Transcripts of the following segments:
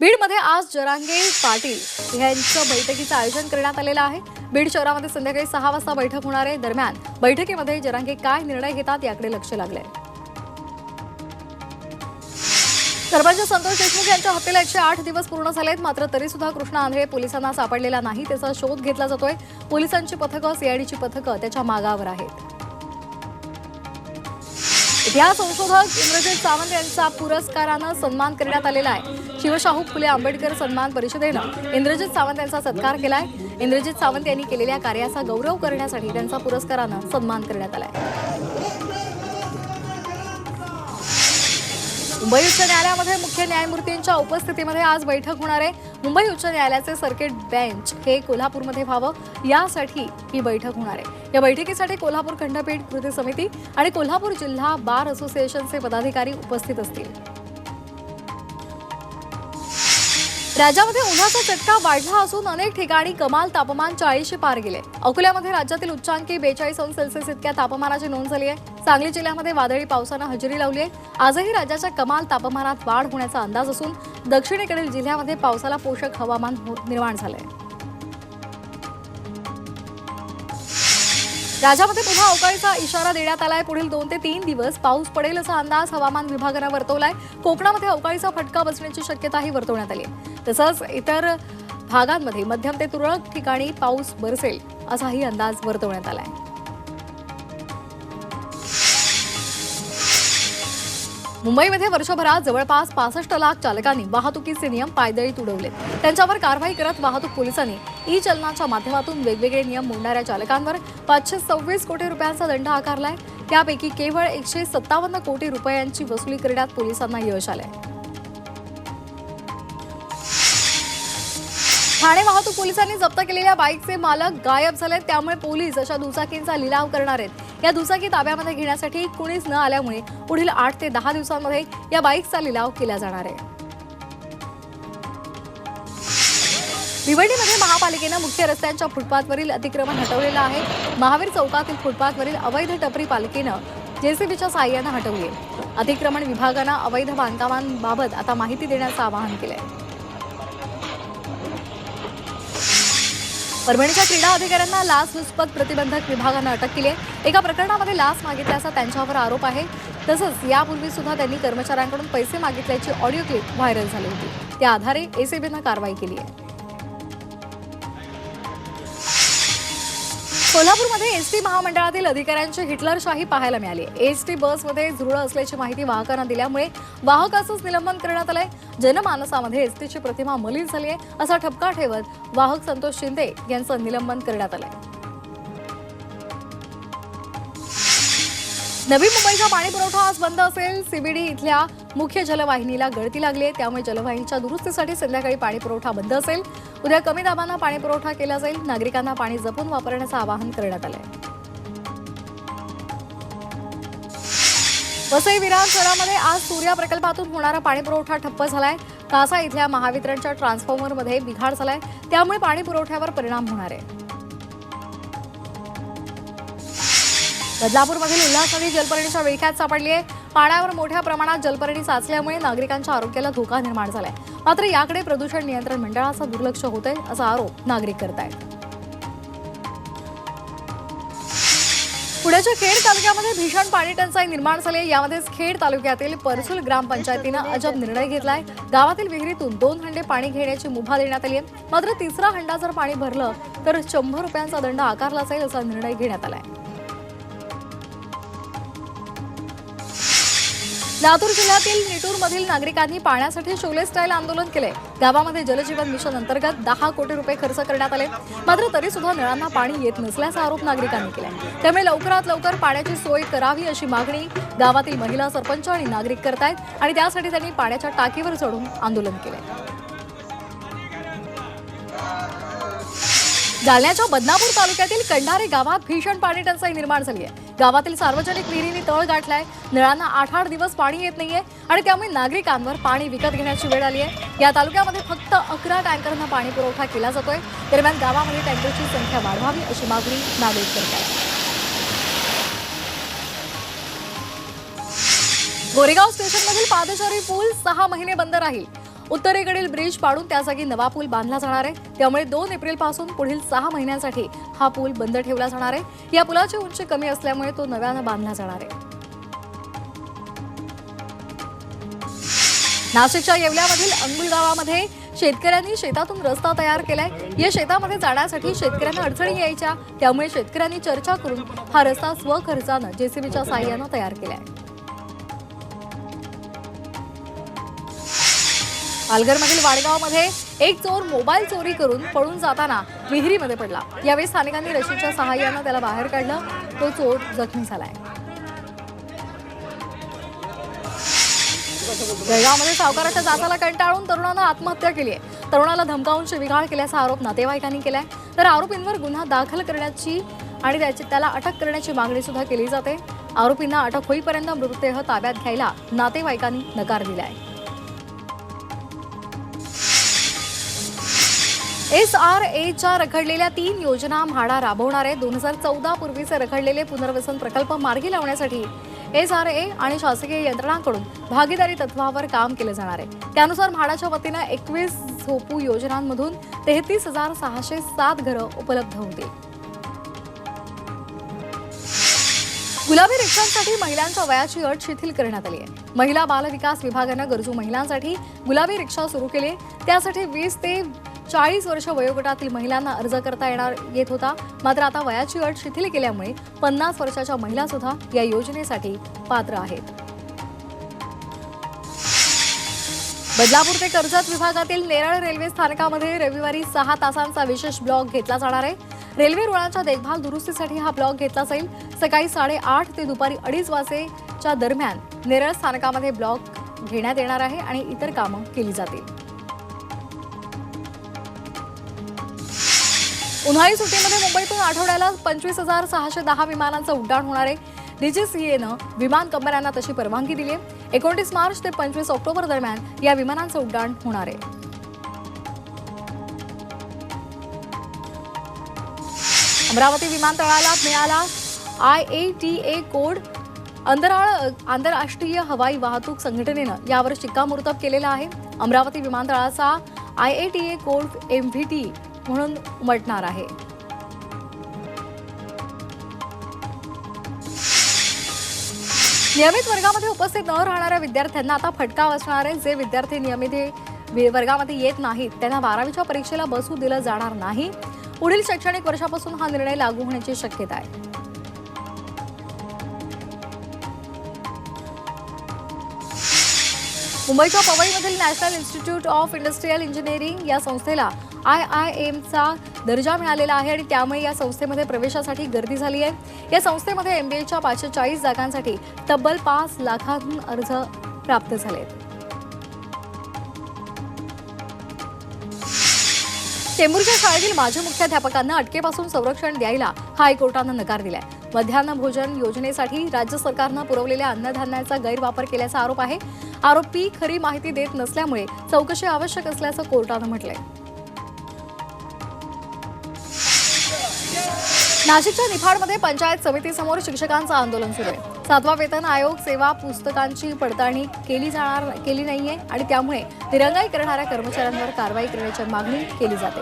बीडमध्ये आज जरांगे पाटील यांचं बैठकीचं आयोजन करण्यात आलेलं आहे. बीड शहरामध्ये संध्याकाळी सहा वाजता बैठक होणार आहे. दरम्यान बैठकीमध्ये जरांगे काय निर्णय घेतात याकडे लक्ष लागलंय. सरपंच संतोष देशमुख यांच्या हत्येला एकशे आठ दिवस पूर्ण झालेत. मात्र तरी सुद्धा कृष्णा आंधळे पोलिसांना सापडलेला नाही. त्याचा शोध घेतला जातोय. पोलिसांची पथकं सीआयडीची पथकं त्याच्या मागावर आहेत. इतिहास संशोधक इंद्रजित सावंत यांचा पुरस्कारानं सन्मान करण्यात आलेला आहे. शिवशाहू फुले आंबेडकर सन्मान परिषदेनं इंद्रजित सावंत यांचा सत्कार केलाय. इंद्रजित सावंत यांनी केलेल्या कार्याचा गौरव करण्यासाठी त्यांचा पुरस्कारानं सन्मान करण्यात आलाय. मुंबई उच्च न्यायालयामध्ये मुख्य न्यायमूर्तींच्या उपस्थितीमध्ये आज बैठक होणार आहे. मुंबई उच्च न्यायालयाचे सर्किट बेंच हे कोल्हापूरमध्ये व्हावं यासाठी ही बैठक होणार आहे. या बैठकीसाठी कोल्हापूर खंडपीठ कृती समिती आणि कोल्हापूर जिल्हा बार असोसिएशनचे पदाधिकारी उपस्थित असतील. राज्यामध्ये उन्हाचा चटका वाढला असून अनेक ठिकाणी कमाल तापमान चाळीसशे पार गेले. अकोल्यामध्ये राज्यातील उच्चांकी बेचाळीस अंश सेल्सिअस इतक्या तापमानाची नोंद झाली आहे. सांगली जिल्ह्यामध्ये वादळी पावसानं हजेरी लावली आहे. आजही राज्याच्या कमाल तापमानात वाढ होण्याचा अंदाज असून दक्षिणेकडील जिल्ह्यामध्ये पावसाला पोषक हवामान हो- निर्माण निर्माण आहे राज्यामध्ये पुन्हा अवकाळीचा इशारा देण्यात आलाय. पुढील दोन ते तीन दिवस पाऊस पडेल असा अंदाज हवामान विभागानं वर्तवलाय. कोकणामध्ये अवकाळीचा फटका बसण्याची शक्यताही वर्तवण्यात आली तसंच इतर भागांमध्ये मध्यम ते तुरळक ठिकाणी पाऊस बरसेल असाही अंदाज वर्तवण्यात आलाय. मुंबईमध्ये वर्षभरात जवळपास पासष्ट लाख चालकांनी वाहतुकीचे नियम पायदळी तुडवले. त्यांच्यावर कारवाई करत वाहतूक पोलिसांनी ई चलनाच्या माध्यमातून वेगवेगळे नियम मोडणाऱ्या चालकांवर पाचशे सव्वीस कोटी रुपयांचा दंड आकारलाय. त्यापैकी केवळ एकशे सत्तावन्न कोटी रुपयांची वसुली करण्यात पोलिसांना यश आलंय. ठाणे वाहतूक पोलिसांनी जप्त केलेल्या बाईकचे मालक गायब झालेत. त्यामुळे पोलीस अशा दुचाकींचा लिलाव करणार आहेत. या दुचाकी ताब्यामध्ये घेण्यासाठी कुणीच न आल्यामुळे पुढील आठ ते दहा दिवसांमध्ये या बाईकचा लिलाव केला जाणार आहे. भिवंडीमध्ये महापालिकेनं मुख्य रस्त्यांच्या फुटपाथवरील अतिक्रमण हटवलेलं आहे. महावीर चौकातील फुटपाथवरील अवैध टपरी पालिकेनं जेसीबीच्या साह्यानं हटवली आहे. अतिक्रमण विभागानं अवैध बांधकामांबाबत आता माहिती देण्याचं आवाहन केलंय. परभणीच्या क्रीडा अधिकाऱ्यांना लाचलुचपत प्रतिबंधक विभागानं अटक केली आहे. एका प्रकरणामध्ये लाच मागितल्याचा त्यांच्यावर आरोप आहे. तसंच यापूर्वी सुद्धा त्यांनी कर्मचाऱ्यांकडून पैसे मागितल्याची ऑडिओ क्लिप व्हायरल झाली होती. त्या आधारे एसीबीनं कारवाई केली आहे. कोल्हापूरमध्ये एसटी महामंडळातील अधिकाऱ्यांची हिटलरशाही पाहायला मिळाली. एसटी बसमध्ये झुरळं असल्याची माहिती वाहकांना दिल्यामुळे वाहकाचंच निलंबन करण्यात आलंय. जनमानसामध्ये एसटीची प्रतिमा मलिन झाली आहे असा ठपका ठेवत वाहक संतोष शिंदे यांचं निलंबन करण्यात आलंय. नवी मुंबईचा पाणी पुरवठा आज बंद असेल. सीबीडी इथल्या मुख्य जलवाहिनीला गळती लागली आहे. त्यामुळे जलवाहिनीच्या दुरुस्तीसाठी संध्याकाळी पाणी पुरवठा बंद असेल. उद्या कमी दाबानं पाणी पुरवठा केला जाईल. नागरिकांना पाणी जपून वापरण्याचं आवाहन करण्यात आलंय. वसई विरार शहरामध्ये आज सूर्या प्रकल्पातून होणारा पाणी पुरवठा ठप्प झालाय. कासा इथल्या महावितरणच्या ट्रान्सफॉर्मरमध्ये बिघाड झालाय. त्यामुळे पाणी पुरवठ्यावर परिणाम होणार आहे. बदलापूरमधील उल्हास नदी जलपर्णीच्या विळख्यात सापडली आहे. पाण्यावर मोठ्या प्रमाणात जलपर्णी साचल्यामुळे नागरिकांच्या आरोग्याला धोका निर्माण झालाय. मात्र याकडे प्रदूषण नियंत्रण मंडळाचं दुर्लक्ष होतंय असा आरोप नागरिक करतायत. पुण्याच्या खेड तालुक्यामध्ये भीषण पाणी टंचाई निर्माण झाली आहे. यामध्येच खेड तालुक्यातील परसुल ग्रामपंचायतीनं अजब निर्णय घेतलाय. गावातील विहिरीतून दोन हंडे पाणी घेण्याची मुभा देण्यात आली आहे. मात्र तिसरा हंडा जर पाणी भरलं तर शंभर रुपयांचा दंड आकारला जाईल असा निर्णय घेण्यात आलाय. लातूर जिल्ह्यातील निटूरमधील नागरिकांनी पाण्यासाठी शोले स्टाईल आंदोलन केले. गावामध्ये जलजीवन मिशन अंतर्गत दहा कोटी रुपये खर्च करण्यात आले. मात्र तरी सुद्धा नळांना पाणी येत नसल्याचा आरोप नागरिकांनी केला. त्यामुळे लवकरात लवकर पाण्याची सोय करावी अशी मागणी गावातील महिला सरपंच आणि नागरिक करतायत आणि त्यासाठी त्यांनी पाण्याच्या टाकीवर चढून आंदोलन केले. जालन्याच्या बदनापूर तालुक्यातील कंढारे गावात भीषण पाणी टंचाई निर्माण झाली आहे. गावातील सार्वजनिक विहिरींनी तळ गाठलाय. नळांना आठ आठ दिवस पाणी येत नाहीये आणि त्यामुळे नागरिकांवर पाणी विकत घेण्याची वेळ आली आहे. या तालुक्यामध्ये फक्त अकरा टँकरना पाणी पुरवठा केला जातोय. दरम्यान गावामध्ये टँकरची संख्या वाढवावी अशी मागणी नागरिक करत आहेत गोरेगाव स्टेशनमधील पादचारी पूल सहा महिने बंद राहील. उत्तरेकडील ब्रिज पाडून त्या जागी नवा पूल बांधला जाणार आहे. त्यामुळे दोन एप्रिलपासून पुढील सहा महिन्यांसाठी हा पूल बंद ठेवला जाणार आहे. या पुलाची उंची कमी असल्यामुळे तो नव्यानं बांधला जाणार आहे. नाशिकच्या येवल्यामधील अंगुल गावामध्ये शेतकऱ्यांनी शेतातून रस्ता तयार केलाय. या शेतामध्ये जाण्यासाठी शेतकऱ्यांना अडचणी यायच्या. त्यामुळे शेतकऱ्यांनी चर्चा करून हा रस्ता स्वखर्चानं जेसीबीच्या साह्यानं तयार केलाय. पालघरमधील वाडगावमध्ये एक चोर मोबाईल चोरी करून पळून जाताना विहिरीमध्ये पडला. यावेळी स्थानिकांनी रशीच्या सहाय्यानं त्याला बाहेर काढलं. तो चोर जखमी झालाय. जळगावमध्ये सावकाराच्या जाचाला कंटाळून तरुणानं आत्महत्या केली आहे. तरुणाला धमकावून शिविगाळ केल्याचा आरोप नातेवाईकांनी केलाय. तर आरोपींवर गुन्हा दाखल करण्याची आणि त्याची त्याला अटक करण्याची मागणी सुद्धा केली जाते. आरोपींना अटक होईपर्यंत मृतदेह ताब्यात घ्यायला नातेवाईकांनी नकार दिलाय. एस आर एच्या रखडलेल्या तीन योजना म्हाडा राबवणारे दोन हजार चौदा पूर्वीचे रखडलेले पुनर्वसन प्रकल्प मार्गी लावण्यासाठी एस आर ए आणि शासकीय यंत्रणांकडून भागीदारी तत्वावर काम केले जाणार आहे. त्यानुसार म्हाडाच्या वतीनं एकवीस झोपू योजनांमधून तेहतीस हजार सहाशे सात घरं उपलब्ध होतील. गुलाबी रिक्षांसाठी महिलांच्या वयाची अट शिथिल करण्यात आली आहे. महिला बाल विकास विभागानं गरजू महिलांसाठी गुलाबी रिक्षा सुरू केली. त्यासाठी वीस ते चाळीस वर्ष वयोगटातील महिलांना अर्ज करता येणार येत होता. मात्र आता वयाची अट शिथिल केल्यामुळे पन्नास वर्षाच्या महिला सुद्धा या योजनेसाठी पात्र आहेत. बदलापूर ते कर्जत विभागातील नेरळ रेल्वे स्थानकामध्ये रविवारी सहा तासांचा विशेष ब्लॉक घेतला जाणार आहे. रेल्वे रुळांच्या देखभाल दुरुस्तीसाठी हा ब्लॉक घेतला जाईल. सकाळी साडेआठ ते दुपारी अडीच वाजेच्या दरम्यान नेरळ स्थानकामध्ये ब्लॉक घेण्यात येणार आहे आणि इतर कामं केली जातील. उन्हाळी सुट्टीमध्ये मुंबईतून आठवड्याला पंचवीस हजार सहाशे दहा विमानांचं उड्डाण होणार आहे. डीजीसीएनं विमान कंपन्यांना तशी परवानगी दिली आहे. एकोणतीस मार्च ते पंचवीस ऑक्टोबर दरम्यान या विमानांचं उड्डाण होणार आहे. अमरावती विमानतळाला मिळाला I A T A code. अंतराळ आंतरराष्ट्रीय हवाई वाहतूक संघटनेनं यावर शिक्कामोर्तब केलेला आहे. अमरावती विमानतळाचा I A T A code M V T म्हणून उमटणार आहे. नियमित वर्गामध्ये उपस्थित न राहणाऱ्या विद्यार्थ्यांना आता फटका बसणार आहे. जे विद्यार्थी नियमित हे वर्गामध्ये येत नाहीत त्यांना बारावीच्या परीक्षेला बसू दिलं जाणार नाही. पुढील शैक्षणिक वर्षापासून हा निर्णय लागू होण्याची शक्यता आहे. मुंबईच्या पवईमधील National Institute of Industrial Engineering या संस्थेला आय आय एमचा दर्जा मिळालेला आहे आणि त्यामुळे या संस्थेमध्ये प्रवेशासाठी गर्दी झाली आहे. या संस्थेमध्ये एमबीएच्या पाचशे चाळीस जागांसाठी तब्बल पाच लाखांहून अर्ज प्राप्त झाले चेंबूरच्या शाळेतील माजी मुख्याध्यापकांना अटकेपासून संरक्षण द्यायला हायकोर्टानं नकार दिलाय. मध्यान्ह भोजन योजनेसाठी राज्य सरकारनं पुरवलेल्या अन्नधान्याचा गैरवापर केल्याचा आरोप आहे. आरोपी खरी माहिती देत नसल्यामुळे चौकशी आवश्यक असल्याचं कोर्टानं म्हटलंय. नाशिकच्या निफाडमध्ये पंचायत समितीसमोर शिक्षकांचं आंदोलन सुरू आहे. सातवा वेतन आयोग सेवा पुस्तकांची पडताळणी केली जाणार केली नाहीये आणि त्यामुळे दिरंगाई करणाऱ्या कर्मचाऱ्यांवर कारवाई करण्याची मागणी केली जाते.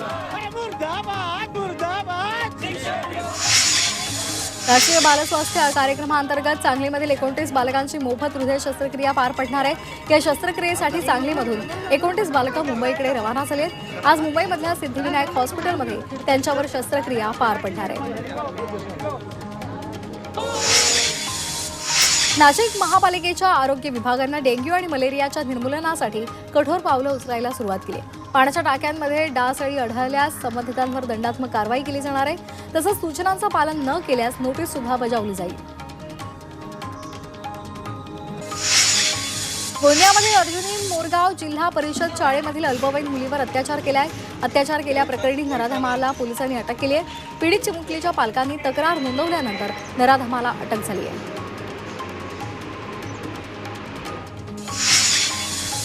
राष्ट्रीय बालस्वास्थ्य कार्यक्रमाअंतर्गत सांगलीमधील एकोणतीस बालकांची मोफत हृदय शस्त्रक्रिया पार पडणार आहे. या शस्त्रक्रियेसाठी सांगलीमधून एकोणतीस बालकं मुंबईकडे रवाना झाली आहेत. आज मुंबईमधल्या सिद्धिविनायक हॉस्पिटलमध्ये त्यांच्यावर शस्त्रक्रिया पार पडणार आहे. नाशिक महापालिकेच्या आरोग्य विभागानं डेंग्यू आणि मलेरियाच्या निर्मूलनासाठी कठोर पावलं उचलायला सुरुवात केली. पाण्याच्या टाक्यांमध्ये डासळी आढळल्यास संबंधितांवर दंडात्मक कारवाई केली जाणार आहे. तसंच सूचनांचं पालन न केल्यास नोटीस सुद्धा बजावली जाईल. गोंदियामध्ये अर्जुनी मोरगाव जिल्हा परिषद शाळेमधील अल्पवयीन मुलीवर अत्याचार केला आहे अत्याचार केल्याप्रकरणी नराधमाला पोलिसांनी अटक केली आहे. पीडित चिमुकलीच्या पालकांनी तक्रार नोंदवल्यानंतर नराधमाला अटक झाली आहे.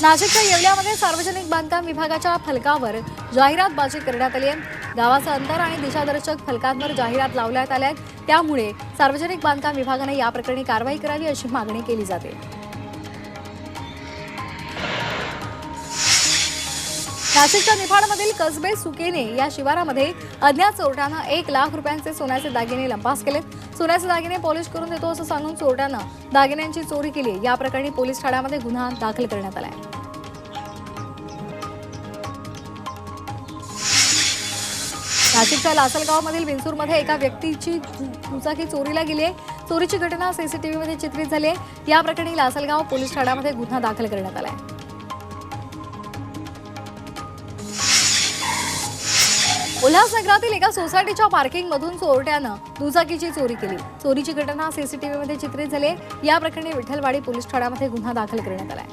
नाशिकच्या येवल्यामध्ये सार्वजनिक बांधकाम विभागाच्या फलकावर जाहिरातबाजी करण्यात आली आहे. गावाचं अंतर आणि दिशादर्शक फलकांवर जाहिरात लावण्यात आल्या आहेत. त्यामुळे सार्वजनिक बांधकाम विभागाने या प्रकरणी कारवाई करावी अशी मागणी केली जाते. नाशिकच्या निफाडमधील कसबे सुकेने या शिवारामध्ये अज्ञात चोरट्यानं एक लाख रुपयांचे सोन्याचे दागिने लंपास केलेत सोन्याचे दागिने पॉलिश करून देतो असं सांगून चोरट्यानं दागिन्यांची चोरी केली या प्रकरणी पोलीस ठाण्यामध्ये गुन्हा दाखल करण्यात आलाय नाशिकच्या लासलगावमधील विंचूरमध्ये एका व्यक्तीची दुचाकी चोरीला गेली आहे. चोरीची घटना सीसीटीव्हीमध्ये चित्रित झाली आहे. या प्रकरणी लासलगाव पोलीस ठाण्यामध्ये गुन्हा दाखल करण्यात आलाय उल्हासनगरातील एका सोसायटीच्या पार्किंग मधून चोरट्यानं दुचाकीची चोरी केली. चोरीची घटना सीसीटीव्ही मध्ये चित्रित झाली आहे. या प्रकरणी विठ्ठलवाडी पोलीस ठाण्यामध्ये गुन्हा दाखल करण्यात आलाय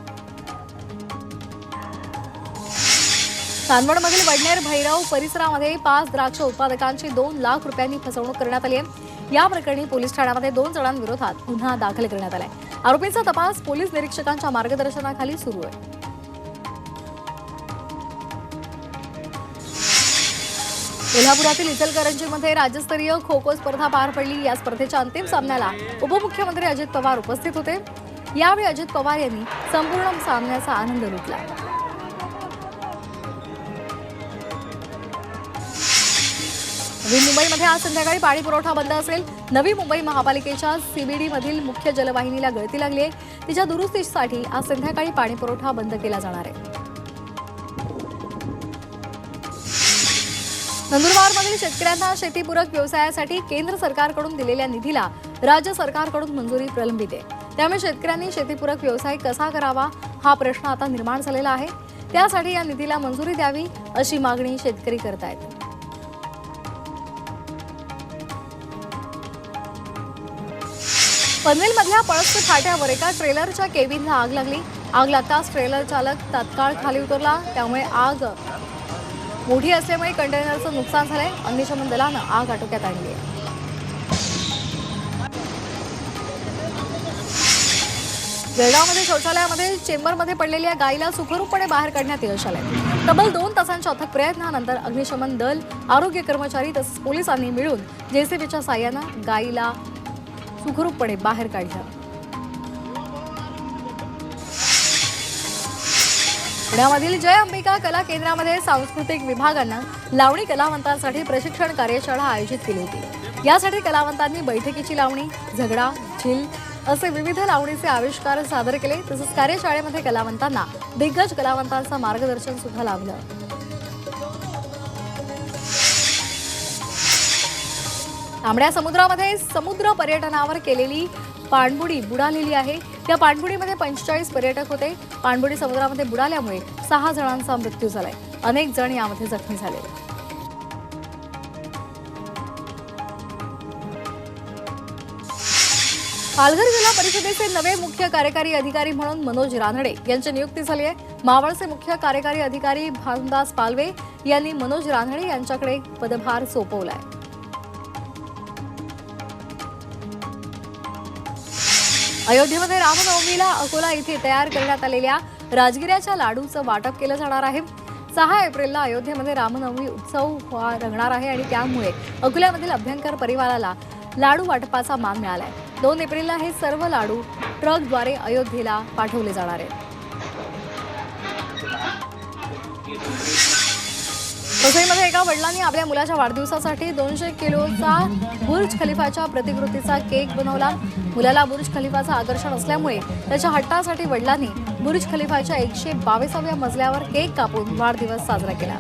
चांदवडमधील वडनेर भैरव परिसरामध्ये पाच द्राक्ष उत्पादकांची दोन लाख रुपयांनी फसवणूक करण्यात आली आहे. या प्रकरणी पोलीस ठाण्यामध्ये दोन जणांविरोधात गुन्हा दाखल करण्यात आलाय आरोपींचा तपास पोलीस निरीक्षकांच्या मार्गदर्शनाखाली सुरू आहे. कोल्हापुरातील इचलकरंजीमध्ये राज्यस्तरीय खो खो स्पर्धा पार पडली. या स्पर्धेच्या अंतिम सामन्याला उपमुख्यमंत्री अजित पवार उपस्थित होते. यावेळी अजित पवार यांनी संपूर्ण सामन्याचा आनंद लुटला. नवी मुंबईमध्ये आज संध्याकाळी पाणी पुरवठा बंद असेल. नवी मुंबई महापालिकेच्या सीबीडी मधील मुख्य जलवाहिनीला गळती लागली आहे. तिच्या दुरुस्तीसाठी आज संध्याकाळी पाणी पुरवठा बंद केला जाणार आहे. नंदुरबारमधील शेतकऱ्यांना शेतीपूरक व्यवसायासाठी केंद्र सरकारकडून दिलेल्या निधीला राज्य सरकारकडून मंजुरी प्रलंबित. आहे त्यामुळे शेतकऱ्यांनी शेतीपूरक व्यवसाय कसा करावा हा प्रश्न आता निर्माण झालेला आहे. त्यासाठी या निधीला मंजुरी द्यावी अशी मागणी शेतकरी करत आहेत पनवेलमधल्या पळस्त फाट्यावर एका ट्रेलरच्या केबिनला आग लागली. आग लागताच ट्रेलर चालक तात्काळ खाली उतरला. त्यामुळे आग मोठी असल्यामुळे कंटेनरचं नुकसान झालंय. अग्निशमन दलानं आग आटोक्यात आणली आहे. जळगावमध्ये शौचालयामध्ये चेंबरमध्ये पडलेल्या गायीला सुखरूपपणे बाहेर काढण्यात यश आलंय. तब्बल दोन तासांच्या अथक प्रयत्नानंतर अग्निशमन दल आरोग्य कर्मचारी तसंच पोलिसांनी मिळून जेसीबीच्या साह्यानं गायीला सुखरूपपणे बाहेर काढलं. पुण्यामधील जय अंबिका कला केंद्रामध्ये सांस्कृतिक विभागानं लावणी कलावंतांसाठी प्रशिक्षण कार्यशाळा आयोजित केली होती. यासाठी कलावंतांनी बैठकीची लावणी झगडा झिल असे विविध लावणीचे आविष्कार सादर केले. तसंच कार्यशाळेमध्ये कलावंतांना दिग्गज कलावंतांचं मार्गदर्शन सुद्धा लाभलं. तांबड्या समुद्रामध्ये समुद्र पर्यटनावर केलेली पाणबुडी बुडालेली आहे. त्या पाणबुडीमध्ये पंचेचाळीस पर्यटक होते. पाणबुडी समुद्रामध्ये बुडाल्यामुळे सहा जणांचा मृत्यू झालाय. अनेक जण यामध्ये जखमी झाले. पालघर जिल्हा परिषदेचे नवे मुख्य कार्यकारी अधिकारी म्हणून मनोज रानडे यांची नियुक्ती झाली आहे. मावळचे मुख्य कार्यकारी अधिकारी भानुदास पालवे यांनी मनोज रानडे यांच्याकडे पदभार सोपवलाय. अयोध्येमध्ये रामनवमीला अकोला येथे तयार करण्यात आलेल्या राजगिऱ्याच्या लाडूचं वाटप केलं जाणार आहे. सहा एप्रिलला अयोध्येमध्ये रामनवमी उत्सव रंगणार आहे आणि त्यामुळे अकोल्यामधील अभ्यंकर परिवाराला लाडू वाटपाचा मान मिळालाय. दोन एप्रिलला हे सर्व लाडू ट्रकद्वारे अयोध्येला पाठवले जाणार आहेत. वसईमध्ये एका वडिलांनी आपल्या मुलाच्या वाढदिवसासाठी दोनशे किलोचा बुर्ज खलिफाच्या प्रतिकृतीचा केक बनवला. मुलाला बुर्ज खलिफाचं आकर्षण असल्यामुळे त्याच्या हट्टासाठी वडिलांनी बुर्ज खलिफाच्या एकशे बावीसाव्या मजल्यावर केक कापून वाढदिवस साजरा केला.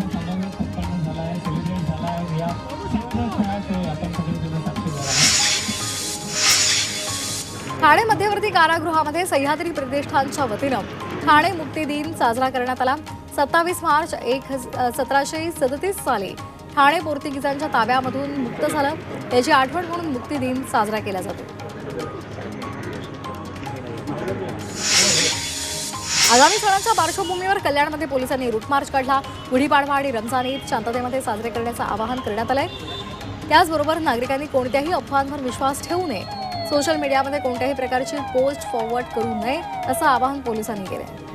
ठाणे मध्यवर्ती कारागृहामध्ये सह्याद्री प्रतिष्ठानच्या वतीनं ठाणे मुक्ती दिन साजरा करण्यात आला. सत्तावीस मार्च एक सतराशे सदतीस साली ठाणे पोर्तुगीजांच्या ताब्यामधून मुक्त झालं. याची आठवण म्हणून मुक्ती दिन साजरा केला जातो. आगामी सणांच्या पार्श्वभूमीवर कल्याणमध्ये पोलिसांनी रूट मार्च काढला. गुढीपाडवा आणि रमजान ईद शांततेमध्ये साजरे करण्याचं आवाहन करण्यात आलंय. त्याचबरोबर नागरिकांनी कोणत्याही अफवांवर विश्वास ठेवू नये. सोशल मीडियामध्ये कोणत्याही प्रकारची पोस्ट फॉरवर्ड करू नये असं आवाहन पोलिसांनी केलं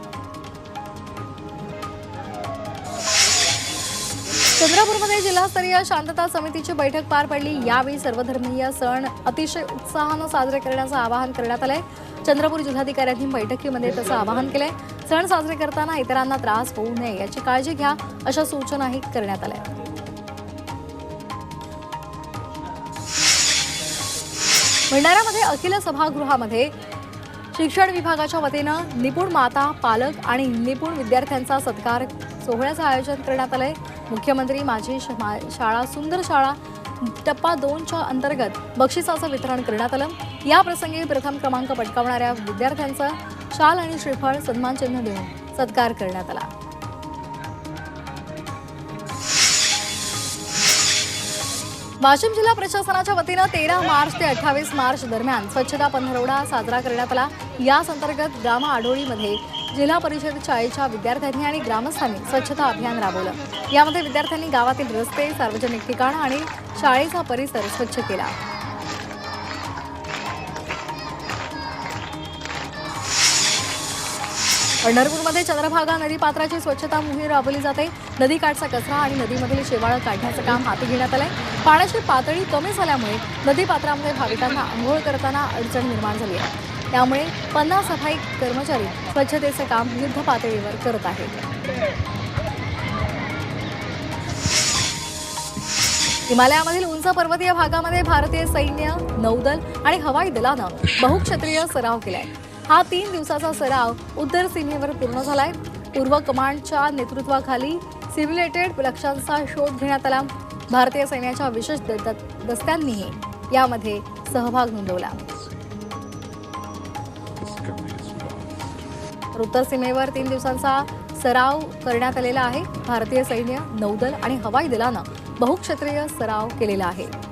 चंद्रपूरमध्ये जिल्हास्तरीय शांतता समितीची बैठक पार पडली. यावेळी सर्वधर्मीय सण अतिशय उत्साहानं साजरे करण्याचं आवाहन करण्यात आलंय. चंद्रपूर जिल्हाधिकाऱ्यांनी बैठकीमध्ये तसं आवाहन केलंय. सण साजरे करताना इतरांना त्रास होऊ नये याची काळजी घ्या अशा सूचनाही करण्यात आल्या. भंडाऱ्यामध्ये अखिल सभागृहामध्ये शिक्षण विभागाच्या वतीनं निपुण माता पालक आणि निपुण विद्यार्थ्यांचा सत्कार सोहळ्याचं आयोजन करण्यात आलंय. मुख्यमंत्री माझी शाळा सुंदर शाळा टप्पा दोनच्या अंतर्गत बक्षिसाचं वितरण करण्यात आलं. याप्रसंगी प्रथम क्रमांक पटकावणाऱ्या विद्यार्थ्यांचा शाल आणि श्रीफळ सन्मानचिन्ह देऊन सत्कार करण्यात आला. वाशिम जिल्हा प्रशासनाच्या वतीनं तेरा मार्च ते अठ्ठावीस मार्च दरम्यान स्वच्छता पंधरवडा साजरा करण्यात आला. याच अंतर्गत ग्राम आढोळीमध्ये जिल्हा परिषद शाळेच्या विद्यार्थ्यांनी आणि ग्रामस्थांनी स्वच्छता अभियान राबवलं. यामध्ये विद्यार्थ्यांनी गावातील रस्ते सार्वजनिक ठिकाणं आणि शाळेचा परिसर स्वच्छ केला. पंढरपूरमध्ये चंद्रभागा नदीपात्राची स्वच्छता मोहीम राबवली जाते. नदीकाठचा कचरा आणि नदीमधील शेवाळं काढण्याचं काम हाती घेण्यात आलंय. पाण्याची पातळी कमी झाल्यामुळे नदीपात्रामध्ये भाविकांना आंघोळ करताना अडचण निर्माण झाली आहे. त्यामुळे पन्नास सफाई कर्मचारी स्वच्छतेचं काम युद्ध पातळीवर करत आहेत. हिमालयामधील उंच पर्वतीय भागामध्ये भारतीय सैन्य नौदल आणि हवाई दलानं बहुक्षत्रीय सराव केलाय. हा तीन दिवसाचा सराव उत्तर सीमेवर पूर्ण झालाय. पूर्व कमांडच्या नेतृत्वाखाली सिम्युलेटेड लक्ष्यांचा शोध घेण्यात आला. भारतीय सैन्याच्या विशेष द- दस्त्यांनीही यामध्ये सहभाग नोंदवला. तर उत्तर सीमेवर तीन दिवसांचा सराव करण्यात आलेला आहे. भारतीय सैन्य नौदल आणि हवाई दलानं बहुक्षत्रीय सराव केलेला आहे.